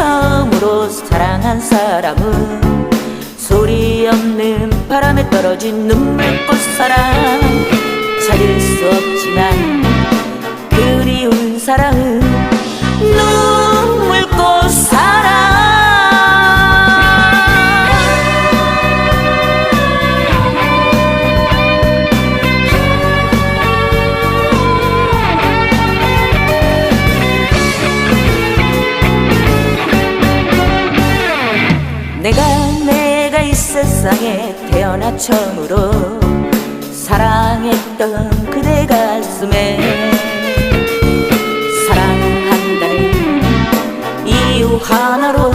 처음으로 사랑한 사람은 소리 없는 바람에 떨어진 눈물꽃 사랑. 찾을 수 없지만 그리운 사랑은 내가 내가 이 세상에 태어나 처음으로 사랑했던 그대 가슴에 사랑한다는 이유 하나로